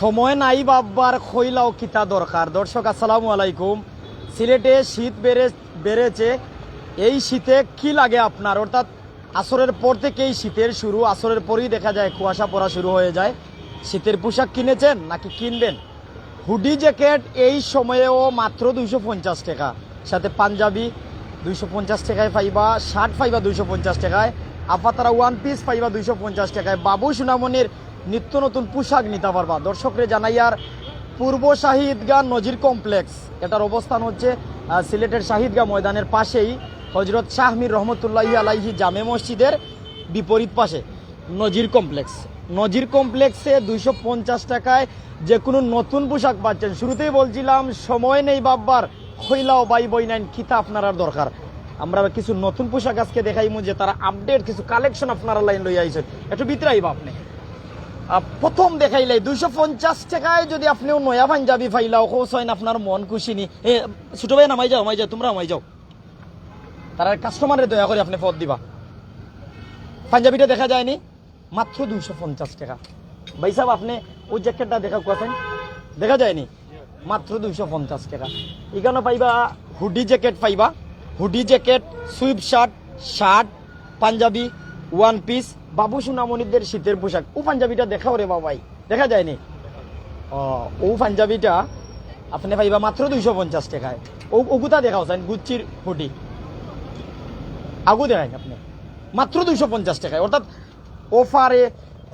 সময় নাই বাব্বার খইলাও কিতা দরকার। দর্শক, আসসালামু আলাইকুম। সিলেটে শীত বেড়ে বেড়েছে। এই শীতে কি লাগে আপনার? অর্থাৎ আসরের পর থেকেই শীতের শুরু, আসরের পরেই দেখা যায় কুয়াশা পড়া শুরু হয়ে যায়। শীতের পোশাক কিনেছেন নাকি কিনবেন? হুডি জ্যাকেট এই সময়েও মাত্র দুইশো পঞ্চাশ টাকা। সাথে পাঞ্জাবি দুইশো পঞ্চাশ টাকায় পাইবা শার্ট পাইবা দুইশো পঞ্চাশ টাকায়, আপাতারা ওয়ান পিস পাইবা দুইশো পঞ্চাশ টাকায়। বাবু সুনামনির নিত্য নতুন পোশাক নিতে পারবা। দর্শকরে জানাইয়ার পূর্ব শাহিদগা নজির কমপ্লেক্স। এটার অবস্থান হচ্ছে সিলেটের শাহিদগা ময়দানের পাশেই হজরত শাহমির রহমতুল্লাহি আলাইহি জামে মসজিদের বিপরীত পাশে নজির কমপ্লেক্স। নজির কমপ্লেক্সে দুইশো পঞ্চাশ টাকায় যে কোনো নতুন পোশাক পাচ্ছেন। শুরুতেই বলছিলাম, সময় নেই বাব্বার খইলাও বাই বই নাইন খিতা আপনার দরকার। আমরা কিছু নতুন পোশাক আজকে দেখাইমু যে তারা আপডেট কিছু কালেকশন আপনারা লাইন লই আইছেন। একটু ভিতরে আইবা আপনি। প্রথম দেখাইলাই দুইশো পঞ্চাশ টাকায় যদি আপনিও নয়া পাঞ্জাবি ফাইলাও হয় আপনার মন খুশি নি এ, ছোট ভাই নামাই যাও নামাই যাও, তোমরা নামাই যাও। তারা কাস্টমারে দয়া করে আপনি পদ দিবা। পাঞ্জাবিটা দেখা যায়নি? মাত্র দুইশো পঞ্চাশ টাকা। ভাই সাহেব, আপনি ওই জ্যাকেটটা দেখা কোয়াছেন দেখা যায়নি? মাত্র দুইশো পঞ্চাশ টাকা। এখানে পাইবা হুডি জ্যাকেট পাইবা। Hoodie jacket sweatshirt shirt panjabi one piece বাবু সুনামণিদের শীতের পোশাক। ও পাঞ্জাবিটা দেখাও রে বাবাই। দেখা যায়নি? ও পাঞ্জাবিটা, আপনি পাইবা মাত্র দুইশো পঞ্চাশ টাকায়। ও ওগুতা দেখাও চান গুচ্ছির হুডি। আগু দেখাই আপনি। মাত্র দুইশো পঞ্চাশ টাকায়। অর্থাৎ অফারে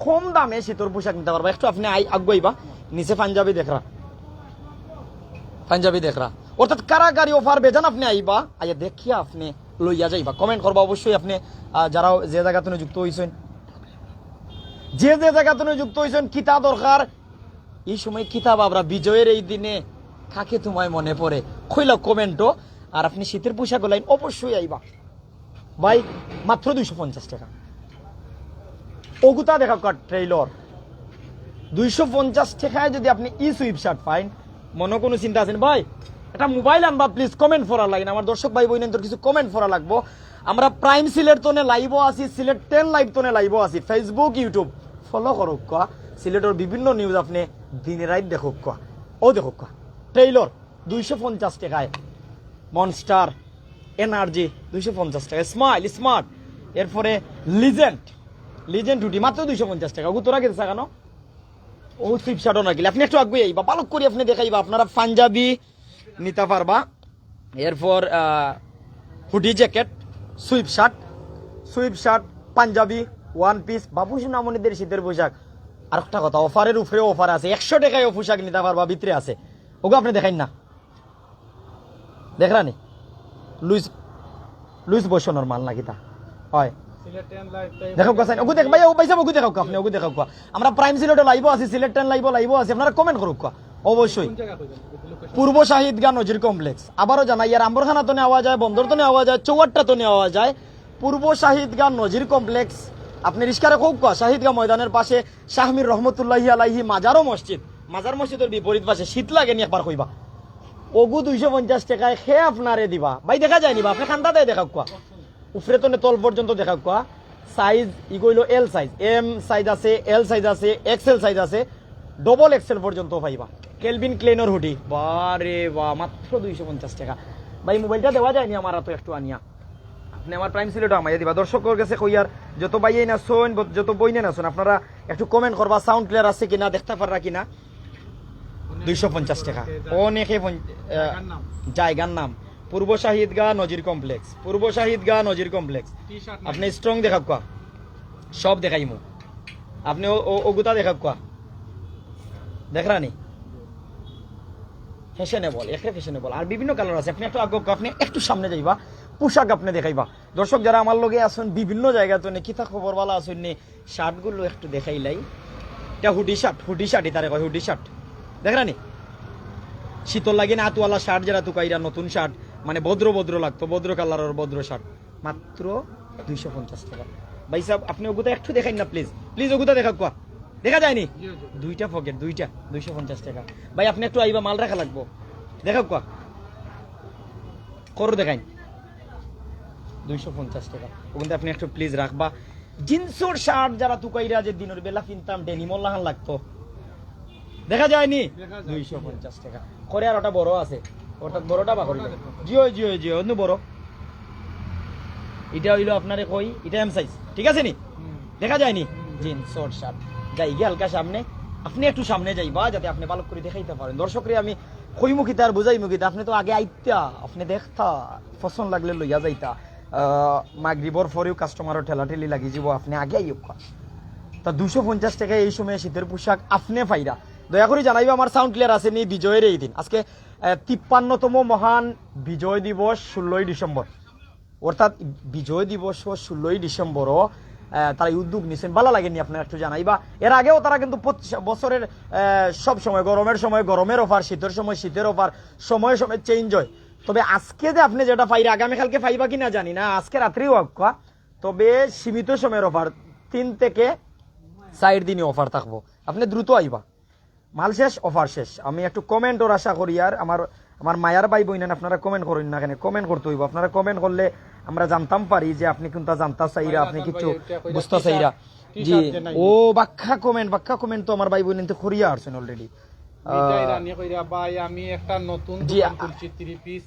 কম দামে শীতর পোশাক নিতে পারবা। একটু আপনি আই আগুয়াইবা। নিচে পাঞ্জাবি দেখরা। পাঞ্জাবি দেখরা। অর্থাৎ কারাগারি অফার বেজান আপনি আইবা। আইয়া দেখিয়া আপনি লইয়া যাইবা। কমেন্ট করবা অবশ্যই আপনি যারা যে জায়গাতে যুক্ত হয়েছেন যে যে জায়গাতে যুক্ত হয়েছেন কিতা দরকার? এই সময় কিতাব আমরা বিজয়ের এই দিনে কাকে তোমায় মনে পড়ে? কইলা কমেন্টও, আর আপনি শীতের পোশাক লাইন অবশ্যই আইবা। ভাই, মাত্র দুইশো পঞ্চাশ টাকা। ওগুতা দেখা কার ট্রেইলর দুইশো পঞ্চাশ টাকায় যদি আপনি ই সুইপ শার্ট পাইন মনে কোনো চিন্তা আছেন ভাই এটা মোবাইল আনবা প্লিজ কমেন্ট করা লাগে না আমার দর্শক ভাই বোন কিছু কমেন্ট করা লাগবো। আমরা প্রাইম সিলেট তোনে লাইভও আছি সিলেট টেন লাইভ তোনে লাইভও আছি। ফেসবুক ইউটিউব ফলো করুক কোয়া সিলেটের বিভিন্ন নিউজ আপনি দিনে রাত দেখুক কোয়া ও দেখুক কোয়া ট্রেইলর দুইশো পঞ্চাশ টাকায় মনস্টার এনার্জি দুইশো পঞ্চাশ টাকা স্মাইল স্মার্ট এরপরে লিজেন্ড লিজেন্ড রুটি মাত্র দুইশো পঞ্চাশ টাকা। তোরা গেছে কেন ও ফ্লিপশার্টও না আপনি একটু আগুয়ে আইবা। ভালো করে আপনি দেখাইবা। আপনারা পাঞ্জাবি নিতে পারবা। এরপর hoodie jacket sweatshirt sweatshirt, panjabi one piece বাবু নামনিদের শীতের পোশাক। আর একটা কথা, অফারের উপরেও অফার আছে। একশো টাকায় পোশাক নিতে পারবা, ভিতরে আছে। ওগো, আপনি দেখাইন না। দেখরানি লুইস লুইস বসনের মাল নাকি তা? হয়। দেখ ভাই ও পয়সা ওগু, দেখাও কা আপনি, ওগু, দেখাও আমরা প্রাইম সিলেটে লাইভ আছি সিলেট টেন লাইভ লাইভ আছি। আপনারা কমেন্ট করুক অবশ্যই। পূর্ব শাহিদগা নজির কমপ্লেক্স। আবারও জানাই আর আম্বরখানা তো নেওয়া যায় বন্দর তো নেওয়া যায় চৌয়াট্টা তো নেওয়া যায়। পূর্ব শাহিদগা নজির কমপ্লেক্স আপনি রিস্কারে কা শাহিদগা ময়দানের পাশে শাহমির রহমতুল্লাহি আলাইহি মাজারও মসজিদ। মাজার মসজিদের বিপরীত পাশে শীত লাগেনি একবার কইবা। ওগু দুইশো পঞ্চাশ টাকায় খে আপনারে দিবা। ভাই দেখা যায়নি বা? আপনি খান্তা দেয় দেখা কোয়া? উফরে তো তল পর্যন্ত দেখা কোয়া। সাইজ ই কইল এল সাইজ। এম সাইজ আছে এল সাইজ আছে এক্সেল সাইজ আছে। ডবল এক্সেল পর্যন্ত পাইবা। কেলভিন ক্লেনর হুডি বারে বা মাত্র দুইশো পঞ্চাশ টাকা। ভাই মোবাইলটা দেওয়া যায়নি আমার তো একটু আনিয়া। আপনি আমার প্রাইম সিলেটও আমায় দিবা। দর্শকের কাছে কইয়ার যত বাইয়ে না শোন যত বই না শোন আপনারা একটু কমেন্ট করবা সাউন্ড ক্লিয়ার আছে কিনা দেখতে পাররা কিনা। দুইশো পঞ্চাশ টাকা। অনেকে জায়গার নাম। পূর্ব শাহিদ গা নজির কমপ্লেক্স পূর্ব শাহিদ গা নজির কমপ্লেক্স আপনি স্ট্রং দেখা কোয়া। সব দেখাইমু। আপনি ওগুতা দেখা কোয়া। দেখরানি? ফ্যাশনেবল একে ফ্যাশনেবল আর বিভিন্ন কালার আছে। আপনি একটু আগে আপনি একটু সামনে যাইবা, পোশাক আপনি দেখাইবা। দর্শক, যারা আমার লগে আসুন বিভিন্ন জায়গাতে নে কিতা খবর বলা আসুন নে শার্টগুলো একটু দেখাইলাই এটা হুডি শার্ট হুডি শার্টই তারে কয় হুডি শার্ট দেখরানি শীতল লাগে না হাতওয়ালা শার্ট যারা তুকাইরা নতুন শার্ট মানে ভদ্র ভদ্র লাগতো, ভদ্র কালারের ভদ্র শার্ট মাত্র দুইশো পঞ্চাশ টাকা। ভাই সাহেব, আপনি ওগুতা একটু দেখাই না প্লিজ প্লিজ ওগুতা দেখা কোয়া। দেখা যায়নি? দুইটা পকেট দুইটা দুইশো পঞ্চাশ টাকা। ভাই আপনি একটু আইবা মাল রাখা লাগবো। দেখা কোয়া। করো দেখাই দুইশো পঞ্চাশ টাকা। ওখানে আপনি একটু প্লিজ রাখবা। জিন্সর শার্ট যারা তুকাইরা যে দিনের বেলা কিনতাম ডেনিমল্লাহান লাগতো। দেখা যায়নি? দুইশো পঞ্চাশ টাকা। করে আর ওটা বড় আছে। অর্থাৎ বড়টা বা করি জিও জিও জিও অন্য বড়। এটা হইল আপনারে কই? এটা এম সাইজ ঠিক আছে নি? দেখা যায়নি? Jeans short shirt. যাই গিয়ে হালকা সামনে। আপনি একটু সামনে যাইবা, যাতে আপনি ভালো করে দেখাইতে পারেন। দর্শকরে, আমি কই মুখিতে আর বুঝাই মুখিতে আপনি তো আগে আইতা আপনি দেখতা পছন্দ লাগলে লইয়া যাইতা। মাগরিবর পরেও কাস্টমারও ঠেলা ঠেলি লাগি যাব আপনি আগে আইব তা দুশো পঞ্চাশ টাকা এই সময় শীতের পোশাক আপনি ফাইরা। দয়া করে জানাইবা, আমার সাউন্ড ক্লিয়ার আছে নি বিজয়ের এই দিন। আজকে তিপ্পান্নতম মহান বিজয় দিবস, ষোলোই ডিসেম্বর। অর্থাৎ বিজয় দিবস ষোলোই ডিসেম্বরও তারা উদ্যোগ নিছেন। ভালো লাগেনি আপনার একটু জানাইবা। এর আগেও তারা কিন্তু বছরের সব সময়, গরমের সময়, গরমের অফার শীতের সময়, শীতের অফার সময় সময় চেঞ্জ হয়। তবে আজকে যে আপনি যেটা পাইরা আগামীকালকে পাইবা কি না জানি না, আজকে রাত্রেও অক্কা তবে সীমিত সময়ের অফার তিন থেকে চার দিনই অফার থাকব। আপনি দ্রুত আইবা। মাল শেষ অফার শেষ। আমি একটু কমেন্টর আশা করি আর আমার আমার মায়ার ভাই বইনেন আপনারা কমেন্ট করেন না কেন? কমেন্ট করতে হইব। আপনারা কমেন্ট করলে আমরা জানতাম পারি যে আপনি কিন্তু জানতা চাইরা আপনি কিছু বুঝতে চাইরা। জি ও বাক্কা কমেন্ট বাক্কা কমেন্ট তো আমার ভাই বোন তো করিয়া আসছেন অলরেডি আমি একটা নতুন জি, পিস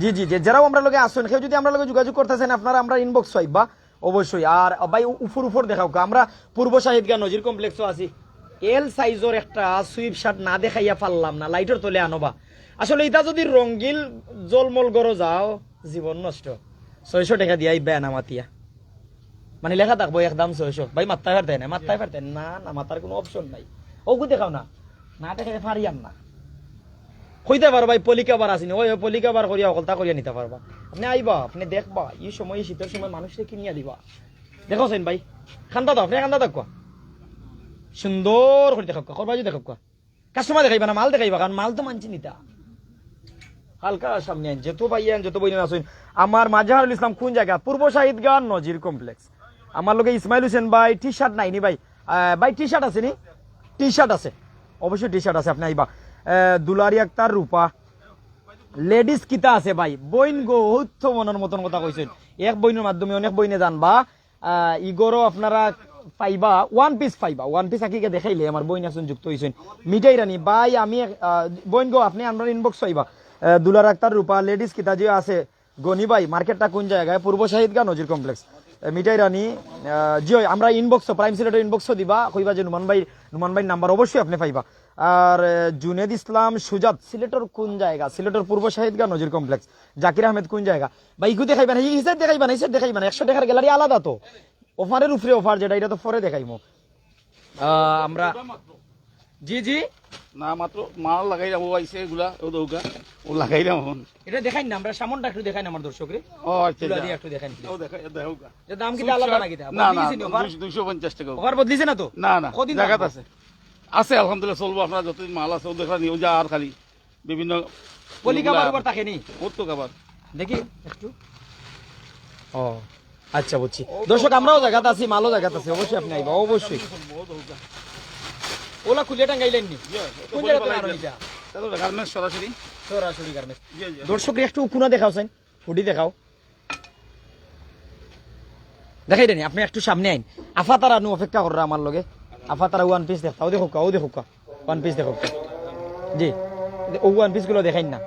জি জি যারাও আমরা লগে আসুন কেউ যদি আমরা যোগাযোগ করতেছেন আপনারা আমরা ইনবক্স পাইবা অবশ্যই। আর ভাই উপর উপর দেখাও আমরা পূর্ব শাহিদগা নজির কমপ্লেক্সও আছি। এল সাইজের একটা সুইপ শার্ট না দেখাইয়া পারলাম না লাইটের তলে আনবা। আসলে এটা যদি রঙ্গিল জলমল গরো যাও, জীবন নষ্ট। ছয়শো টাকা দিয়াই বেয়া না মাতিয়া মানে লেখা থাকব একদম ছয়শো। ভাই মাত্তায় পারতেন না মাত্তায় পারতেন না। না মাতার কোনো অপশন নাই। ওগু দেখাও না। না দেখাই পারিয়াম না। কইতে পারো ভাই পলিকাবার আসিনি। ওই পলিকাবার করিয়া অকলতা করিয়া নিতে পারবা। আপনি আইবা, আপনি দেখবা, এই সময় শীতের সময় মানুষকে কিনিয়া দিবা। দেখছেন ভাই, খান্দা দাও, আপনি খান্দা দেখো সুন্দর করে দেখাব করবা যদি দেখাব কাস্টমার দেখাইবা না, মাল দেখাইবা, কারণ মাল তো মানছি নিতা। হালকা সামনে আইন। যেত ভাই আইন, যত বইন আসুন আমার মাজাহারুল ইসলাম কোন জায়গা পূর্ব শাহিদ গান নজির কমপ্লেক্স। আমার লোকে ইসমাইল হোসেন ভাই টি শার্ট নাইনি ভাই? ভাই টি শার্ট আছে নি? টি শার্ট আছে। অবশ্যই টি শার্ট আছে, আপনি আইবা। দুলারি আক্তার, রূপা। লেডিস কিতা আছে ভাই? বইন গো হইত মনের মতন কথা কইছেন। এক বইনের মাধ্যমে অনেক বইনে জানবা। ইগরও আপনারা পাইবা। ওয়ান পিস পাইবা। ওয়ান পিস আকিকে দেখাইলে আমার বইন একজন যুক্ত হয়েছেন মিঠাই রানী, ভাই, আমি বইন গো, আপনি আমরা ইনবক্স পাইবা। দুলার আক্তার রূপা লেডিস কিতা যে আছে গনি ভাই মার্কেটটা কোন জায়গায়? পূর্ব শাহিদগা নজির কমপ্লেক্স। মিঠাই রানী জি আমরা ইনবক্স প্রাইম সিলেটের ইনবক্স দিবা কইবা যে নুমান ভাই নুমান ভাই নাম্বার অবশ্যই আপনি পাইবা। আর জুনেদ ইসলাম সুজাত সিলেটের কোন জায়গা? সিলেটের পূর্ব শাহিদগা নজির কমপ্লেক্স। জাকির আহমেদ কোন জায়গা? বা ইগু দেখাইবা না হিসাব দেখাইবা না হিসাব দেখাইবা না একশো টাকার গ্যালারি আলাদা তো। অফারের উপরে অফার যেটা এটা তো পরে দেখাইমো। আহ, আমরা জি জি। না মাত্র মাল লাগাই যাব আইসে এগুলা ও দৌকা। ও লাগাই যাব এটা দেখাই না আমরা সামনটা একটু দেখাই না আমার দর্শকরে। ও আচ্ছা আচ্ছা। দিয়ে একটু দেখাই ও দেখা দেখাউকা যে দাম কিন্তু আলাদা নাকি না না অফার? দুইশো পঞ্চাশ টাকা। অফার বদলিছে না তো? না না কদিন থাকব? আছে। আছে আলহামদুলিল্লাহ চলবো। আপনার যতদিন মাল আছে ও দেখা নিও যা আর খালি। বিভিন্ন পলিকা বারবার থাকে নি? ওর তো কাবার দেখি একটু। ও আচ্ছা বুঝছি। দর্শক আমরাও জায়গাতে আছি মালও জায়গাতে আছি। অবশ্যই আপনি আইবা অবশ্যই। ওলা খুলে টাঙ্গাইলেন নি? কোন এটা গার্মেন্টস সরাসরি। সরাসরি গার্মেন্টস। জি, জি। দর্শক একটু কুনা দেখাও সেন হুডি দেখাও। দেখাই দেনি আপনি একটু সামনে আইন। আফা তারা নু অপেক্ষা কররা আমার লগে। আফা তারা ওয়ান পিস দেখো ও দেখো ওয়ান পিস দেখো জি। ও ওয়ান পিসগুলো দেখাইন না।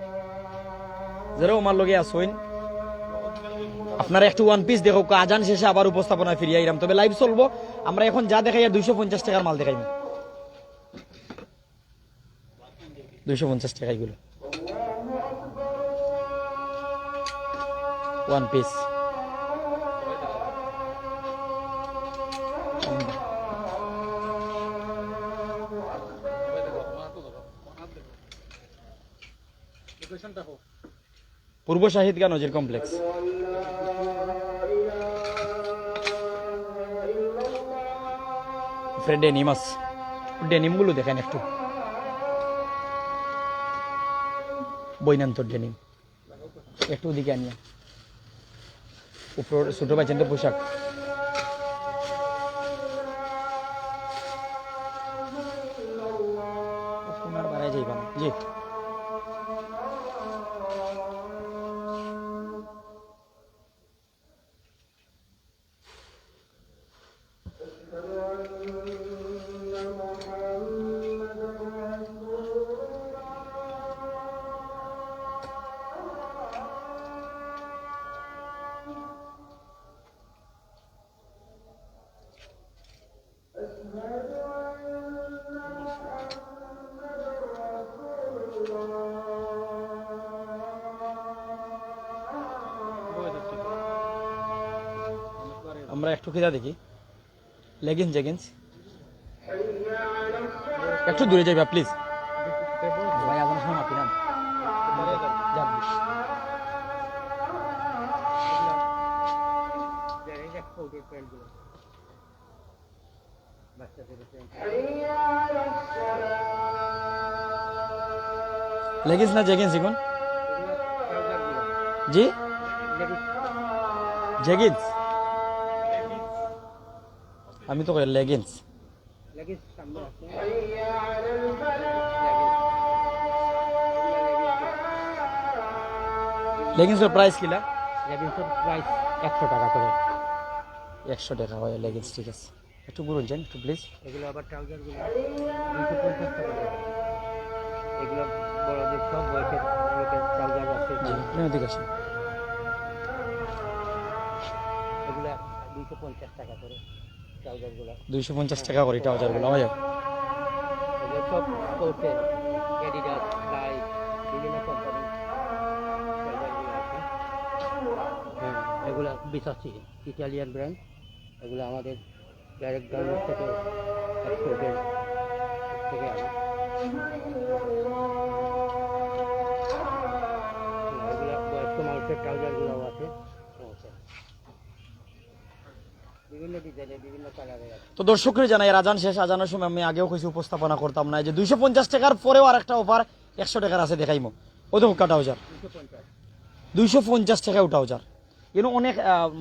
যারা আমার লগে আসইন আপনারা একটু ওয়ান পিস দেখো আজান শেষে আবার উপস্থাপনা ফিরিয়ে আইলাম তবে লাইভ চলবো। আমরা এখন যা দেখাই দুইশো পঞ্চাশ টাকার মাল দেখাইম। দুইশো পঞ্চাশ টাকা এগুলো। ওয়ান পিস পূর্ব শাহিদগা নজির কমপ্লেক্স ডেনিম আছে। ডেনিমগুলো দেখেন একটু। বৈনান্তর ডেনিম একটু ওদিকে আনিয়া। উপর ছোট বাচ্চাদের পোশাক। একটু খিদা দেখি। লেগিংস জেগিংস একটু দূরে যাইবা প্লিজ ভাই না। লেগিংস না জি? জেগিংস আমি তো লেগিংস লেগিংসের প্রাইস কিলা লেগিংসের প্রাইস একশো টাকা করে। একশো টাকা হয় লেগিংস ঠিক আছে। একটু বলুন যান একটু প্লিজ এগুলো আবার ট্রাউজারগুলো দুশো পঞ্চাশ টাকা করে। এগুলো বড়দের সব বয়সের ট্রাউজার আছে। এদিকে আসুন। এগুলো দুশো পঞ্চাশ টাকা করে। দুইশো পঞ্চাশ টাকা করে ট্রাউজারগুলো আমার সব হ্যাঁ এগুলো বিশাসি ইটালিয়ান ব্র্যান্ড। এগুলো আমাদের ডাইরেক্ট গার্মেন্টস থেকে এক্সপোর্টের থেকে আনা। এগুলো বয়স্ক মানুষের ট্রাউজারগুলোও আছে সমস্যা নেই। বিভিন্ন ডিজাইনের বিভিন্ন কালারের আছে তো দর্শকরা জানাই রাজান শেষ। আজানোর সময় আমি আগেও কিছু উপস্থাপনা করতাম না। যে দুইশো পঞ্চাশ টাকার পরেও আরেকটা অফার একশো টাকার আছে দেখাইমো। ও ট্রাউজার দুশো পঞ্চাশ। দুইশো পঞ্চাশ টাকাও ট্রাউজার এখানে অনেক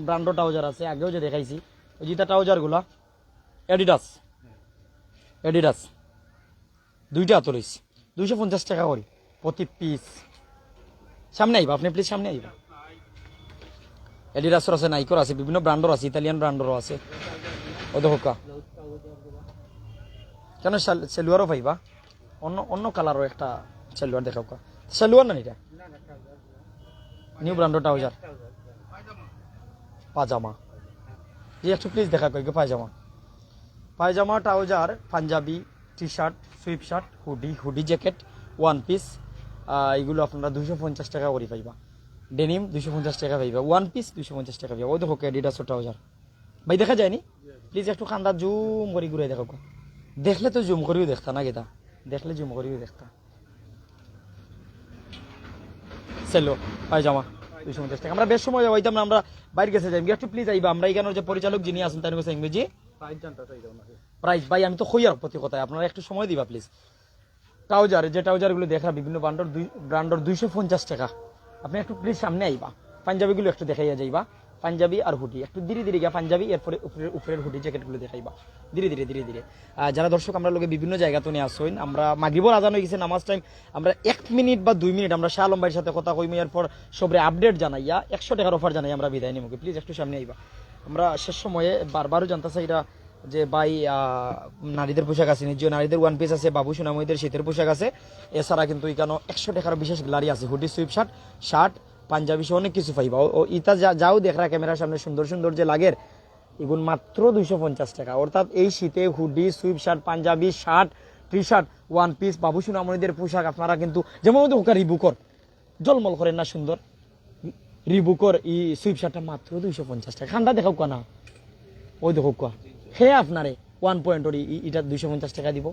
ব্র্যান্ডও ট্রাউজার আছে আগেও যে দেখাইছি। ওই যেটা ট্রাউজারগুলা এডিডাস এডিডাস দুইটা রয়েছে। দুইশো পঞ্চাশ টাকা করি প্রতি পিস সামনে আইবা আপনি প্লিজ সামনে আইবা। এডিডাসর আছে নাইকর আছে, বিভিন্ন ব্র্যান্ডর আছে ইতালিয়ান ব্র্যান্ডরও আছে। হুক্কা কেন সাল- সেলুয়ারও পাইবা? অন্য অন্য কালারও একটা সেলুয়ার দেখাও সেলুয়ার না এটা নিউ ব্র্যান্ডর ট্রাউজার পাজামা। জি একটু প্লিজ দেখা কই pyjama pyjama trouser panjabi T shirt sweatshirt hoodie hoodie jacket one piece এগুলো আপনারা দুশো পঞ্চাশ টাকা করে পাইবা। ডেনিম দুশো পঞ্চাশ টাকা পাইবা। ওয়ান পিস দুশো পঞ্চাশ টাকা পাইবা। ওই দেখো এডিডাসও ট্রাউজার ভাই দেখা যায়নি প্লিজ একটু খান্দা জুম করে ঘুরে দেখো দেখলে তো জুম করিও দেখতা না গেতা দেখলে জুম করিও দেখতা। সেলো পায়জামা দুইশো পঞ্চাশ টাকা। আমরা বেশ সময় হইতাম না আমরা বাইরে গেছে যাই একটু প্লিজ আইবা আমরা এখানে যে পরিচালক যিনি আছেন তার কাছে ইংরেজি। প্রাইস ভাই আমি তো হই আর প্রতি কথায়। আপনারা একটু সময় দিবা প্লিজ ট্রাউজার যে ট্রাউজারগুলো দেখা বিভিন্ন ব্র্যান্ডর দুই ব্র্যান্ডর দুইশো পঞ্চাশ টাকা। আপনি একটু প্লিজ সামনে আইবা। পাঞ্জাবিগুলো একটু দেখাইয়া যাইবা। পাঞ্জাবি আর হুডি। একটু ধীরে ধীরে গিয়া পাঞ্জাবি, এরপরে উপরের উপরের হুডি জ্যাকেটগুলো দেখাইবা। ধীরে ধীরে ধীরে ধীরে। যারা দর্শক, আমরা লোকে বিভিন্ন জায়গা তো নিয়ে আসইন। আমরা মাগরিবর আজান হয়ে গেছে, নামাজ টাইম আমরা এক মিনিট বা দুই মিনিট আমরা শাহ আলম সাথে কথা কইমি। এরপর সবরে আপডেট জানাইয়া, একশো টাকার অফার জানাই আমরা বিদায় নিমুকে প্লিজ একটু সামনে আইবা। আমরা শেষ সময়ে বারবারও জানতে চাই এটা যে ভাই নারীদের পোশাক আছে, নিজ নারীদের ওয়ান পিস আছে, বাবু সোনাময়ীদের শীতের পোশাক আছে। এছাড়া কিন্তু এখানে একশো টাকার বিশেষ গ্লারি আছে, hoodie sweatshirt shirt, panjabi সহ অনেক কিছু পাইবা। ও- ইতা যাও দেখরা ক্যামেরার সামনে, সুন্দর সুন্দর যে লাগের, এগুন মাত্র দুইশো পঞ্চাশ টাকা। অর্থাৎ এই শীতে hoodie, sweatshirt, panjabi shirt T shirt one piece বাবু সোনামণিদের পোশাক আপনারা কিন্তু যেমন ওদের রিবুকর জলমল করেন না সুন্দর। রিবুকর এই সুইপ শার্টটা মাত্র দুইশো পঞ্চাশ টাকা। ঠান্ডা দেখাও না ওই দেখো কা হে আপনারে ওয়ান পয়েন্টর এটা দুইশো পঞ্চাশ টাকা দিব।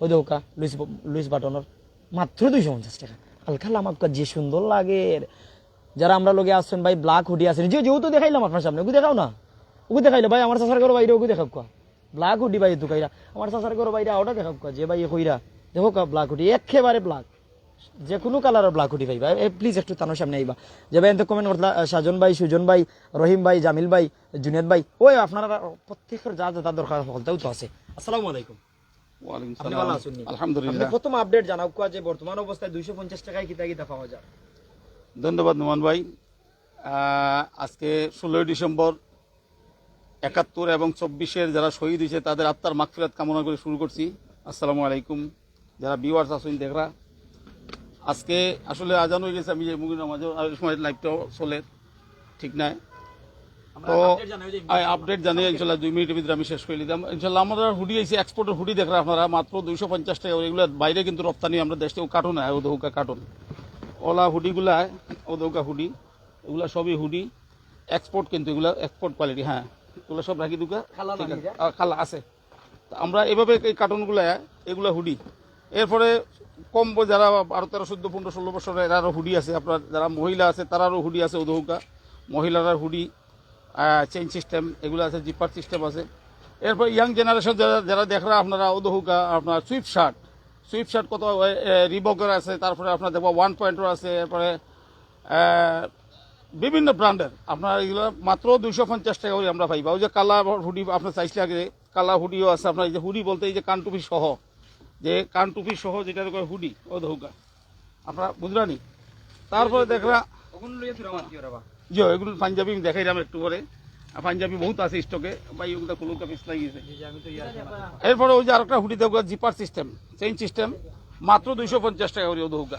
ওই দেখো কা, লুইস লুইস বাটনের, মাত্র দুইশো পঞ্চাশ টাকা। হালকা লামাক্কা, যে সুন্দর লাগে। যারা আমরা লোকে আসছেন, ভাই ব্ল্যাক হুডি আছেন যে যেহেতু দেখাইলাম আপনার সামনে ওগুলো দেখাও না? ওগুলো দেখাইলে, ভাই, আমার চাষার করো বাইরে ওগুলো দেখাও কা। ব্ল্যাক হুডি ভাই তু কাইরা। আমার চাষার করো বাইরে ওটা দেখাও কা, যে ভাই, এ কইরা। দেখো কা ব্ল্যাক হুডি একেবারে ব্ল্যাক যে কোনো কালারের ব্ল্যাক হুডি পাইবা প্লিজ একটু তানোর সামনে আইবা। যে ভাই এত কমেন্ট করলা সাজন ভাই সুজন ভাই রহিম ভাই জামিল ভাই জুনেদ ভাই ওই আপনারা প্রত্যেকের যা যা দরকার সকলটাও তো আছে। আসসালামু আলাইকুম। আলহামদুলিল্লাহ। প্রথম আপডেট জানাও কোয়া যে বর্তমান অবস্থায় দুইশো পঞ্চাশ টাকায় কিতা কিতা পাওয়া যায়। ধন্যবাদ নোমান ভাই। আজকে ষোলোই ডিসেম্বর একাত্তর এবং চব্বিশের যারা শহীদ হয়েছে তাদের আত্মার কামনা করে শুরু করছি। আসসালামু আলাইকুম। যারা বিওয়ার্স আছেন দেখরা। আজকে আসলে আজান হয়ে গেছে আমি যে মুগির এই সময় লাইভটাও চলে ঠিক নাই। তো আপডেট জানি ইনশাল্লাহ দুই মিনিটের ভিতরে আমি শেষ করে দিলাম। ইনশাল্লাহ আমাদের হুডি আছে এক্সপোর্টের হুডি দেখরা আপনারা মাত্র দুইশো পঞ্চাশ টাকা। এগুলো বাইরে কিন্তু রপ্তানি আমরা দেশ থেকে কার্টুন হয় ওদৌকা কার্টুন। ওলা হুডিগুলা ওদৌকা হুডি এগুলা সবই হুডি। এক্সপোর্ট কিন্তু এগুলো এক্সপোর্ট কোয়ালিটি হ্যাঁ। এগুলো সব রাখি দুকা খালা আছে। আমরা এভাবে এই কার্টুনগুলো এগুলো হুডি। এরপরে কম বয় যারা বারো তেরো চোদ্দ, পনেরো, ষোলো বছরের, এরারও হুডি আছে। আপনার যারা মহিলা আছে, তারারও হুডি আছে উদৌকা মহিলারা হুডি চেইন সিস্টেম এগুলো আছে জিপার সিস্টেম আছে। এরপর ইয়াং জেনারেশন যারা যারা দেখরা, আপনারা উদৌকা আপনার সুইফট শার্ট সুইফট শার্ট কত রিবকের আছে, তারপরে আপনার দেখব ওয়ান পয়েন্টের আছে, এরপরে বিভিন্ন ব্র্যান্ডের। আপনার এগুলো মাত্র দুইশো পঞ্চাশ টাকা করে আমরা পাইবা। ওই যে কালা হুডি আপনার চাইছিলে আগে কালা হুডিও আছে। আপনার এই যে হুডি বলতে, এই যে কানটুপি সহ। যে কান টুপি সহ যেটা কয় হুডি ও ধৌকা। আপনারা বুঝলানি? তারপরে দেখরা জি এগুলো পাঞ্জাবি আমি দেখাইলাম একটু পরে। পাঞ্জাবি বহুত আছে স্টকে ভাই ওগুলো কুলুকা পিস লাগিয়েছে এরপরে ওই যে আরেকটা হুডি দেখো জিপার সিস্টেম চেইন সিস্টেম মাত্র দুইশো পঞ্চাশ টাকা করে ওদৌকা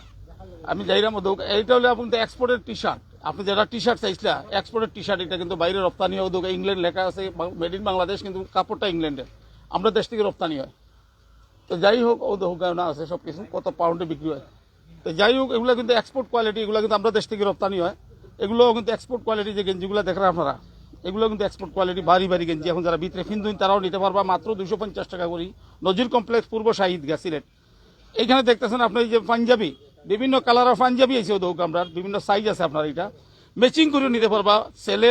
আমি যাইলাম ওদৌকা এইটা হলে আপনি এক্সপোর্টের টি শার্ট আপনি যারা টি শার্ট চাইছিলা এক্সপোর্টের টি শার্ট এটা কিন্তু বাইরে রপ্তানি হয় ওদৌকা ইংল্যান্ড লেখা আছে মেড ইন বাংলাদেশ কিন্তু কাপড়টা ইংল্যান্ডের। আমরা দেশ থেকে রপ্তানি হয়। তো যাই হোক ওদৌকা না আছে সব কিছু কত পাউন্ডে বিক্রি হয়। তো যাই হোক, এগুলো কিন্তু এক্সপোর্ট কোয়ালিটি এগুলো কিন্তু আমরা দেশ থেকে রপ্তানি হয়। এগুলো কিন্তু এক্সপোর্ট কোয়ালিটি যে গেঞ্জিগুলো দেখেন আপনারা, এগুলো কিন্তু এক্সপোর্ট কোয়ালিটি ভারী ভারী গেঞ্জি। এখন যারা ভিতরে ফিন্দুন, তারাও নিতে পারবা মাত্র দুশো পঞ্চাশ টাকা করি। নজির কমপ্লেক্স পূর্ব শাহিদ গা, সিলেট। এইখানে দেখতেছেন আপনি এই যে পাঞ্জাবি, বিভিন্ন কালারের পাঞ্জাবি আছে ওদৌক আমরা, বিভিন্ন সাইজ আছে আপনার এটা ম্যাচিং করেও নিতে পারবা, ছেলে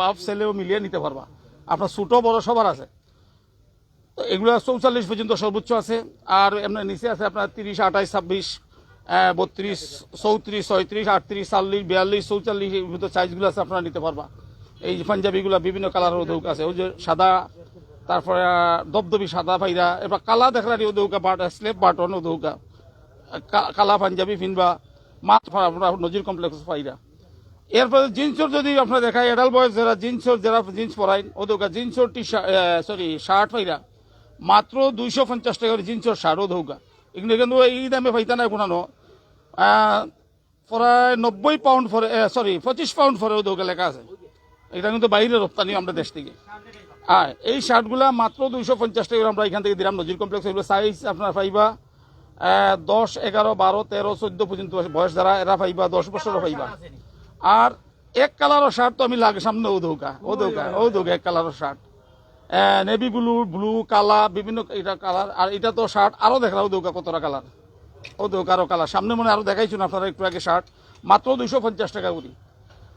বাপ ছেলেও মিলিয়ে নিতে পারবা। আপনার ছোটো বড় সবার আছে। এগুলো চৌচল্লিশ পর্যন্ত সর্বোচ্চ আছে। আর এমনি নিচে আছে আপনার তিরিশ, আঠাইশ, ছাব্বিশ বত্রিশ, চৌত্রিশ, ছয়ত্রিশ, আটত্রিশ, চাল্লিশ, বিয়াল্লিশ, চৌচল্লিশ, এই মতো সাইজগুলো আছে আপনারা নিতে পারবা। এই পাঞ্জাবিগুলো বিভিন্ন কালারের উদ্যোগ আছে। ওই যে সাদা, তারপরে দবদবি সাদা পাইরা এবার কালা দেখলারি উদ্যোগা, বাট স্লেপ বাটন উদ্যোগা। কালা পাঞ্জাবি ফিনবা, মাছ আপনার নজির কমপ্লেক্স পাইরা। এরপরে জিন্সর যদি আপনার দেখায় এডাল বয়স যারা জিন্সর, যারা জিন্স পরাই ওদৌকা জিন্সর টি সরি শার্ট পাইরা মাত্র দুইশো পঞ্চাশ টাকার জিন্সর শার্ট ধৌকা। এগুলো কিন্তু এই দামে পাইতা নাই কোনো প্রায় নব্বই পাউন্ড ফরে সরি পঁচিশ পাউন্ড ফরে ধৌকা লেখা আছে। এটা কিন্তু বাইরে রপ্তানি আমরা দেশ থেকে। আর এই শার্টগুলা মাত্র দুইশো পঞ্চাশ টাকা আমরা এখান থেকে দিলাম। নজির কমপ্লেক্স এগুলো সাইজ আপনার পাইবা দশ, এগারো, বারো, তেরো, চোদ্দ পর্যন্ত বয়স যারা, এরা পাইবা, দশ বছরও পাইবা। আর এক কালারের শার্ট তো আমি লাগে সামনে ও ধৌকা ও ধৌকা ও ধৌকা এক কালারের শার্ট নেভি ব্লু ব্লু কালা বিভিন্ন এটা কালার আর এটা তো শার্ট আরও দেখলাম ও দৌকা কতটা কালার ও দৌকা আরও কালার সামনে মনে হয় আরও দেখাইছুন আপনারা একটু আগে শার্ট মাত্র দুইশো পঞ্চাশ টাকা করি।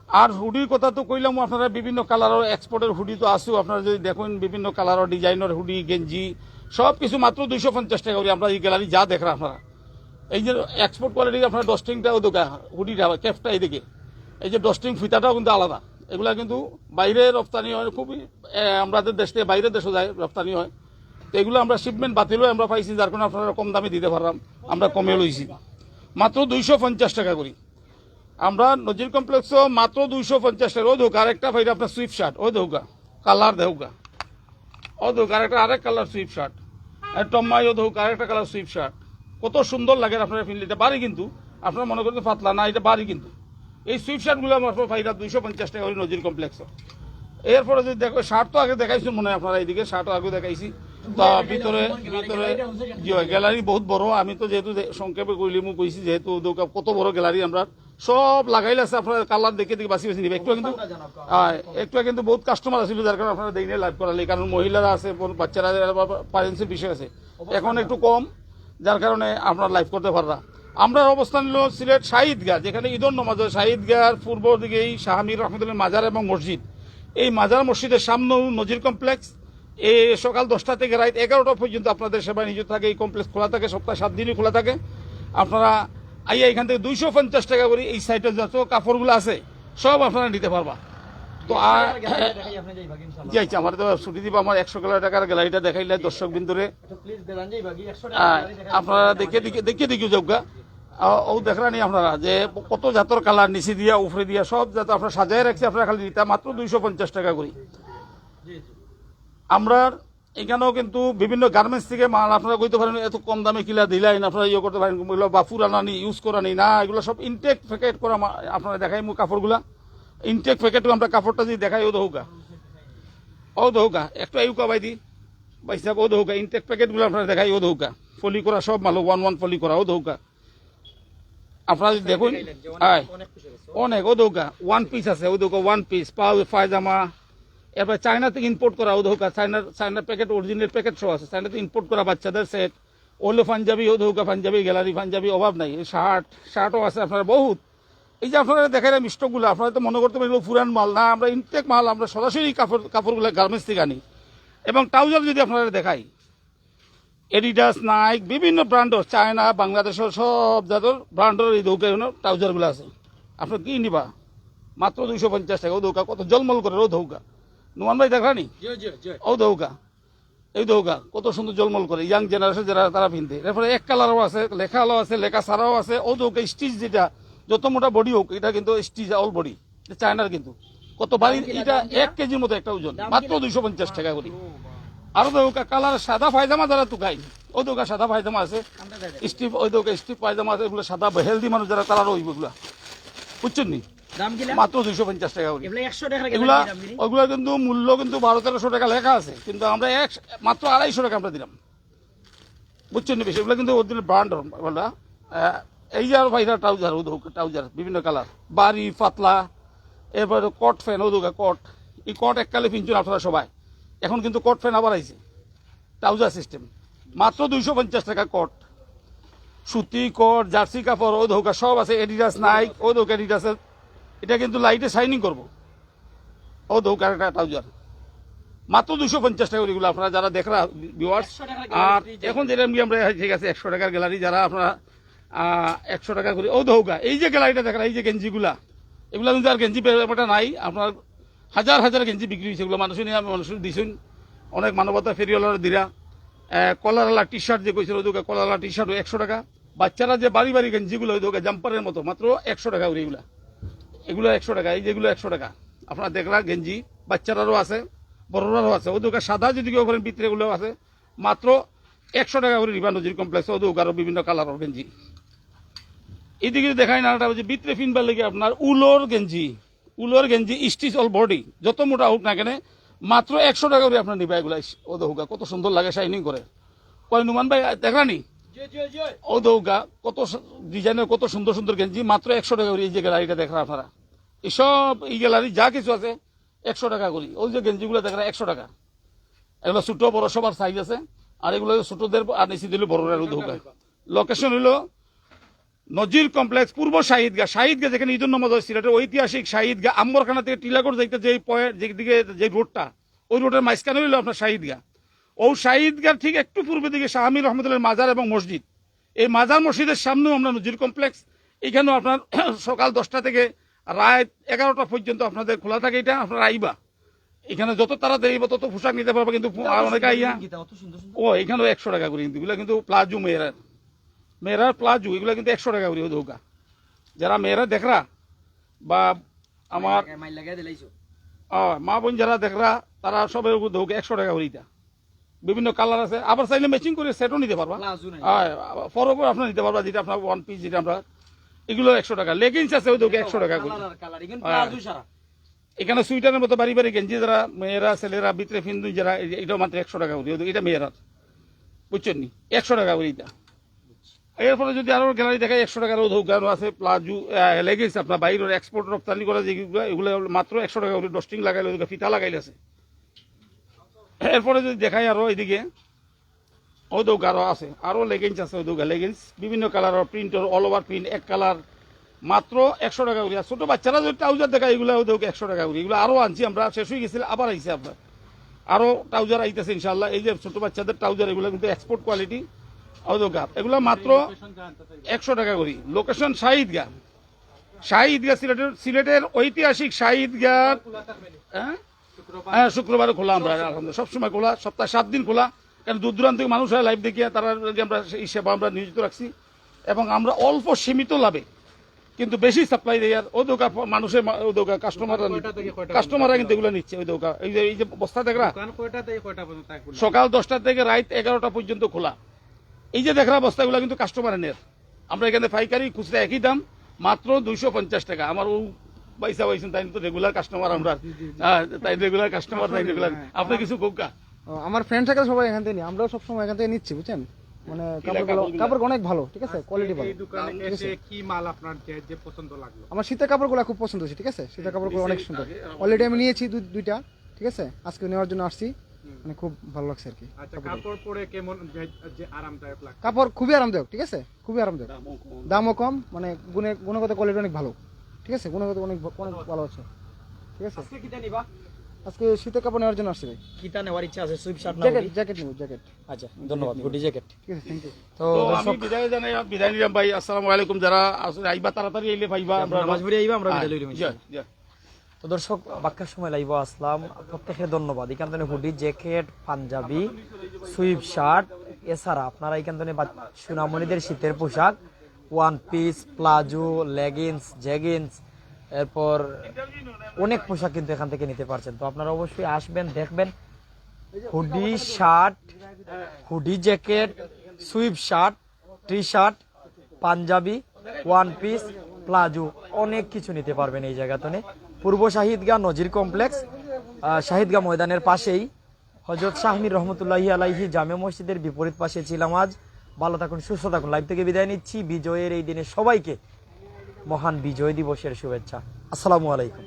আর হুডির কথা তো কইলাম আপনারা বিভিন্ন কালারের এক্সপোর্টের হুডি তো আছেও। আপনারা যদি দেখুন বিভিন্ন কালারের ডিজাইনের হুডি গেঞ্জি সব কিছু মাত্র দুইশো পঞ্চাশ টাকা করি আমরা এই গ্যালারি যা দেখেন আপনারা। এই যে এক্সপোর্ট কোয়ালিটি আপনার ডস্টিংটাও দোকা হুডিটা ক্যাপটা এদিকে এই যে ডস্টিং ফিতাটাও কিন্তু আলাদা। এগুলা কিন্তু বাইরে রপ্তানি হয়, খুবই আমাদের দেশ থেকে বাইরের দেশও যায়, রপ্তানি হয়। তো এগুলো আমরা শিপমেন্ট বাতিল হয়ে আমরা পাইছি, যার কারণে আপনারা কম দামে দিতে পারলাম, আমরা কমে লইছি। মাত্র দুইশো পঞ্চাশ টাকা করি। আমরা নজির কমপ্লেক্সও মাত্র দুইশো পঞ্চাশ টাকা। ও ধোকা, আরেকটা পাইলে আপনার সুইফট শার্ট ও ধোকা, কালার দেউকা ও ধোকা, আরেকটা, আরেক কালার সুইফট শার্ট টম্মাই ও ধোকা, আরেকটা কালার সুইফট শার্ট কত সুন্দর লাগে আপনারা ফিনলে এটা বাড়ি কিন্তু, আপনারা মনে করেন পাতলা, না, এটা বাড়ি কিন্তু। এই সুইফট শার্টগুলো আমার পাইরা দুইশো পঞ্চাশ টাকা করে নজির কমপ্লেক্স এরপরে যদি দেখো শার্ট তো আগে দেখাইছি মনে হয় আপনারা এইদিকে, শার্টও আগে দেখাইছি। তা ভিতরে ভিতরে গ্যালারি বহুত বড়, আমি তো যেহেতু সংক্ষেপে কইলি মু কইছি যেহেতু কত বড় গ্যালারি আমরা। সব লাগাইলে আছে, আপনার কালার দেখে দেখে বাছি বাছি নিবে। একটু কিন্তু একটু কিন্তু বহুত কাস্টমার আছিল যার কারণে আপনারা দেখে লাইভ করালে কারণ মহিলারা আছে বাচ্চারা প্যারেন্টসের বিষয় আছে। এখন একটু কম, যার কারণে আপনারা লাইভ করতে পাররা। আমরা অবস্থান হলো সিলেট শাহিদগাহ যেখানে ঈদর নমাজ হয়। শাহিদগার পূর্ব দিকেই শাহামির রহমতুল্লাহ মাজার এবং মসজিদ। এই মাজার মসজিদের সামনেও নজির কমপ্লেক্স। এই সকাল দশটা থেকে রাত এগারোটা পর্যন্ত আপনাদের সেবায় নিয়োজিত থাকে। এই কমপ্লেক্স খোলা থাকে সপ্তাহে সাত দিনই খোলা থাকে। আপনারা আইয়া এখান থেকে দুইশো পঞ্চাশ টাকা করে এই সাইডে যত কাপড়গুলো আছে সব আপনারা নিতে পারবা। তো আর জি আচ্ছা আমার তো ছুটি দিব। আমার একশো কিলো টাকার গ্যালারিটা দেখাইলে দর্শক বিন্দুরে আহ, আপনারা দেখে দেখে দেখে দেখে যোগা ও দেখলানি আপনারা যে কত জাতর কালার নিচে দিয়া উপরে দিয়া সব জাত আপনারা সাজায় রাখছি আপনারা খালি দিতে মাত্র দুইশো পঞ্চাশ টাকা করি। আমরা এখানেও কিন্তু বিভিন্ন গার্মেন্টস থেকে মাল আপনারা কইতে পারেন এত কম দামে কিলা দিলাইন আপনারা ইয়ে করতে পারেন এগুলো বা পুরানা নি ইউজ করা নেই না এগুলো সব ইনটেক প্যাকেট করা আপনারা দেখাই মু কাপড়গুলা। ইনটেক প্যাকেটও আমরা কাপড়টা যদি দেখাই ও দৌকা ও দৌকা একটু আইউকা বাইদি। বাইসা ও দৌকা ইনটেক প্যাকেটগুলো আপনারা দেখাই ও দৌকা ফলি করা সব মাল ওয়ান ওয়ান ফলি করা ও দৌকা আপনারা যদি দেখুন অনেক ও দৌকা ওয়ান পিস আছে ও দৌকা ওয়ান পিস পায়জামা। এরপর চায়না থেকে ইম্পোর্ট করা ওধৌকা চায়নার চায়নার প্যাকেট অরিজিনাল প্যাকেট সহ আছে। চায়না থেকে ইম্পোর্ট করা বাচ্চাদের সেট ওলো পাঞ্জাবি ওধৌকা পাঞ্জাবি গ্যালারি পাঞ্জাবি অভাব নাই। শার্ট শার্টও আছে আপনার বহুত। এই যে আপনারা দেখাইলাম স্টকগুলো আপনারা তো মনে করতে পারেন পুরান মাল। না আমরা ইনটেক মাল আমরা সরাসরি কাপড় কাপড়গুলো গার্মেন্টস থেকে আনি। এবং ট্রাউজার যদি আপনারা দেখাই এডিডাস নাইক বিভিন্ন ব্র্যান্ডর চায়না বাংলাদেশের সব জাতের ব্র্যান্ডের এই দৌকা ট্রাউজারগুলো আছে। আপনার কি নিবা? মাত্র দুইশো পঞ্চাশ টাকা ও দৌকা কত জলমল করে ও দৌকা নুমান ভাই দেখানি ও দৌকা এই দৌকা কত সুন্দর জলমল করে ইয়াং জেনারেশন যারা তারা পিনতে। এরপরে এক কালারও আছে লেখা আলো আছে লেখা সারাও আছে ও দৌকা স্টিচ যেটা যত মোটা বডি হোক এটা কিন্তু স্টিচ অল বডি চায়নার কিন্তু। কত বাড়ি এটা এক কেজির মতো একটা ওজন মাত্র দুইশো পঞ্চাশ টাকা করে। আরও দৌকা কালার সাদা পায়জামা যারা তুকাই ও দৌকা সাদা পায়জামা আছে। স্টিপ ওই দৌকা স্টিপ পায়জামা আছে এগুলো সাদা হেলদি মানুষ যারা তারা রইব এগুলা। বুঝছেন নি? মাত্র দুইশো পঞ্চাশ টাকা করে। এগুলা টাকা কিন্তু মূল্য কিন্তু বারো তেরোশো টাকা লেখা আছে। কিন্তু আমরা এক মাত্র আড়াইশো টাকা আমরা দিলাম। বুঝছেন নি বেশি? এগুলো কিন্তু ওদের ব্র্যান্ড বলা। এই যে আর ভাইরা ট্রাউজার ও দৌকা ট্রাউজার বিভিন্ন কালার। বাড়ি পাতলা এরপর কট ফ্যান ও দোকা কট। এই কট এককালে পিনছেন আপনারা সবাই। এখন কিন্তু কট ফ্যান আবার আইছে। ট্রাউজার সিস্টেম মাত্র দুইশো পঞ্চাশ টাকা কট সুতি কট জার্সি কাপড় ও ধৌকা সব আছে এডিডাস নাইক ও ধৌকা এডিডাসের এটা কিন্তু লাইটে শাইনিং করব। ও ধৌকার একটা ট্রাউজার মাত্র দুশো পঞ্চাশ টাকা এগুলো আপনারা যারা দেখরা ভিউয়ার্স আর এখন যেটা আমরা ঠিক আছে একশো টাকার গ্যালারি যারা আপনারা একশো টাকা করে ও ধৌকা এই যে গ্যালারিটা দেখরা এই যে গেঞ্জিগুলা এগুলো কিন্তু আর গেঞ্জি ব্যাপারটা নাই। আপনার হাজার হাজার গেঞ্জি বিক্রি হয়েছে, এগুলো মানুষ নিয়ে মানুষ দিছেন। অনেক মানবতা ফেরিওয়ালার দিরা। কলারওয়ালা টি শার্ট যে কইছিল ওই দোকা কলারওয়ালা টি শার্ট একশো টাকা। বাচ্চারা যে বাড়ি বাড়ি গেঞ্জিগুলো ওই দোকা জাম্পারের মতো, মাত্র একশো টাকা করে এগুলা। এগুলো একশো টাকা, এই যেগুলো একশো টাকা। আপনার দেখলা গেঞ্জি, বাচ্চারারও আছে, বড়রারও আছে। দোকান সাদা যদি কেউ করেন ভিতরে এগুলো আছে। মাত্র একশো টাকা করে রিবা নজির কমপ্লেক্স ও দোকারও বিভিন্ন কালারের গেঞ্জি। এদিকে দেখাই না যে ভিতরে ফিনবার লেগে আপনার উলোর গেঞ্জি। উলোর গেঞ্জি স্টিচ অল বডি যত মোটা হোক না কেন মাত্র একশো টাকা করে আপনার নিবা এগুলা ও দৌকা কত সুন্দর লাগে শাইনিং করে। কয় নুমান ভাই দেখলানি ও দৌকা কত ডিজাইনের কত সুন্দর সুন্দর গেঞ্জি মাত্র একশো টাকা করে এই যে গ্যালারিটা দেখরা আপনারা। এসব এই গ্যালারি যা কিছু আছে একশো টাকা করি। ওই যে গেঞ্জিগুলো দেখরা একশো টাকা। এগুলো ছোট বড় সবার সাইজ আছে। আর এগুলো ছোটদের আর নিচে দিলে বড়রা দৌকা লোকেশন হলো নজির কমপ্লেক্স পূর্ব শাহিদগা। শাহিদগা যেখানে ঈদুল নমাজ হয় সিলেটের ঐতিহাসিক শাহিদগা আম্বরখানা থেকে টিলাগড় যাইতে যে পয়েন্ট যেদিকে যে রোডটা ওই রোডের মাঝখানে হইল আপনার শাহিদগা। ও শাহিদগার ঠিক একটু পূর্বের দিকে শাহ আমির রহমতুল্লাহ মাজার এবং মসজিদ। এই মাজার মসজিদের সামনেও আমরা নজির কমপ্লেক্স। এখানেও আপনার সকাল দশটা থেকে রাত এগারোটা পর্যন্ত আপনাদের খোলা থাকে এটা আপনারা আইবা। এখানে যত তাড়াতাড়ি আইবা তত পোশাক নিতে পারবে কিন্তু অনেকে আইয়া। ও এখানেও একশো টাকা করে কিন্তু কিন্তু প্লাজো মেয়েরার মেয়েরার প্লাজো এগুলো কিন্তু একশো টাকা করে দৌকা যারা মেয়েরা দেখরা বা আমার মা বোন যারা দেখরা তারা উপর দৌকা একশো টাকা করে বিভিন্ন কালার আছে। আবার চাইলে ম্যাচিং করে সেটও নিতে পারবা। নাই ফরকও আপনার নিতে পারবা যেটা আপনার ওয়ান পিস যেটা আমরা এগুলো একশো টাকা। লেগিংস আছে ওই দৌকা একশো টাকা করে। এখানে হ্যাঁ। সুইটারের মতো বাড়ি বাড়ি গেঞ্জি যারা মেয়েরা ছেলেরা ভিতরে ফিন্দু যারা এটা মাত্র একশো টাকা করে। এটা মেয়েরা বুঝছেন নি? একশো টাকা করে এটা এরপরে যদি আরও গ্যালারি দেখায় একশো টাকার গানো আছে প্লাজু লেগিংস আপনার বাইরের এক্সপোর্ট রপ্তানি করা যেগুলো এগুলো মাত্র একশো টাকা করে ডস্টিং লাগাইলে ফিতা লাগাইলে আছে। এরপরে যদি দেখাই আরও এদিকে ও দৌক আরও আছে, আরও লেগিংস আছে ওই দৌকা বিভিন্ন কালারের প্রিন্টর অল ওভার প্রিন্ট এক কালার মাত্র একশো টাকা করে। ছোট বাচ্চারা যদি ট্রাউজার দেখায়, এগুলো দৌক একশো টাকা করে। এগুলো আরও আনছি, আমরা শেষ হয়ে গেছিল, আবার আইছে আপনার আরও ট্রাউজার আইতেছে ইনশাল্লাহ এই যে ছোট বাচ্চাদের ট্রাউজার এগুলো কিন্তু এক্সপোর্ট কোয়ালিটি ও দৌকা এগুলো মাত্র একশো টাকা করি। লোকেশন শাহিদগা শাহিদগা সিলেটের সিলেটের ঐতিহাসিক শাহিদগা হ্যাঁ? হ্যাঁ শুক্রবারে খোলা আমরা আলহামদুলিল্লাহ। সবসময় খোলা সপ্তাহে সাত দিন খোলা। কারণ দূর দূরান্ত থেকে মানুষ হয় লাইভ দেখিয়ে তারা আমরা এই সেবা আমরা নিয়োজিত রাখছি। এবং আমরা অল্প সীমিত লাভে কিন্তু বেশি সাপ্লাই দেয় আর ওই দোকা মানুষের ওই দোকা কাস্টমাররা কাস্টমাররা কিন্তু এগুলো নিচ্ছে ওই দোকা এই যে বস্তা দেখরা সকাল দশটা থেকে রাত এগারোটা পর্যন্ত খোলা। এই যে দেখরা বস্তাগুলো কিন্তু কাস্টমারের নেয় আমরা এখানে পাইকারি খুচরা একই দাম মাত্র দুইশো পঞ্চাশ টাকা। আমার ও পয়সা পাইছেন তাই তো রেগুলার কাস্টমার আমরা। হ্যাঁ, তাই রেগুলার কাস্টমার তাই রেগুলার আপনি কিছু কোকা আমার ফ্রেন্ড থাকে সবাই এখান থেকে নিই আমরাও সবসময় এখান থেকে নিচ্ছি বুঝছেন? মানে কাপড়গুলো কাপড়গুলো? কাপড় অনেক ভালো ঠিক আছে? কোয়ালিটি ভালো। এই দোকানে এসে কি মাল আপনার যে যে পছন্দ লাগল? আমার শীতের কাপড়গুলো খুব পছন্দ হয়েছে ঠিক আছে? শীতের কাপড়গুলো অনেক সুন্দর। অলরেডি আমি নিয়েছি দুইটা ঠিক আছে? আজকে নেওয়ার জন্য আসছি। মানে খুব ভালো লাগছে আর কি। আচ্ছা কাপড় পরে কেমন যে- আরামদায়ক লাগে কাপড় খুবই আরামদায়ক ঠিক আছে? খুবই আরামদায়ক। দামও কম। মানে গুণে গুণগত কোয়ালিটি অনেক ভালো ঠিক আছে? গুণগত অনেক অনেক ভালো আছে। ঠিক আছে? আজকে নিবা আজকে শীতের কাপড় নেওয়ার জন্য আসছি ভাই। কিতা নেওয়ার ইচ্ছা আছে? সুইপ শার্ট না জ্যাকেট জ্যাকেট নিব জ্যাকেট। আচ্ছা ধন্যবাদ গুডি জ্যাকেট। ঠিক আছে থ্যাংক ইউ তো আমি বিদায় জানাই বিদায় নিলাম ভাই। আসসালামু আলাইকুম। যারা আসলে আইবা তাড়াতাড়ি আইলে পাইবা আমরা নামাজ পড়ে আইবা আমরা বিদায় লইলাম যা, যা। তো দর্শক, বাক্যার সময় লাইব আসলাম। প্রত্যেকে ধন্যবাদ। এখান থেকে hoodie, jacket, panjabi, sweatshirt, এছাড়া আপনারা এখান থেকে সুনামণিদের শীতের পোশাক, one piece, palazzo, leggings jeggings এরপর অনেক পোশাক কিন্তু এখান থেকে নিতে পারছেন। তো আপনারা অবশ্যই আসবেন, দেখবেন hoodie shirt, hoodie jacket, sweatshirt T shirt panjabi, one piece, palazzo, অনেক কিছু নিতে পারবেন এই জায়গাতে পূর্ব শাহিদগা নজির কমপ্লেক্স শাহিদগা ময়দানের পাশেই। হজরত শাহমির রহমতুল্লাহি আলাইহি জামে মসজিদের বিপরীত পাশে ছিলাম আজ। ভালো থাকুন, সুস্থ থাকুন। লাইভ থেকে বিদায় নিচ্ছি। বিজয়ের এই দিনে সবাইকে মহান বিজয় দিবসের শুভেচ্ছা। আসসালামু আলাইকুম।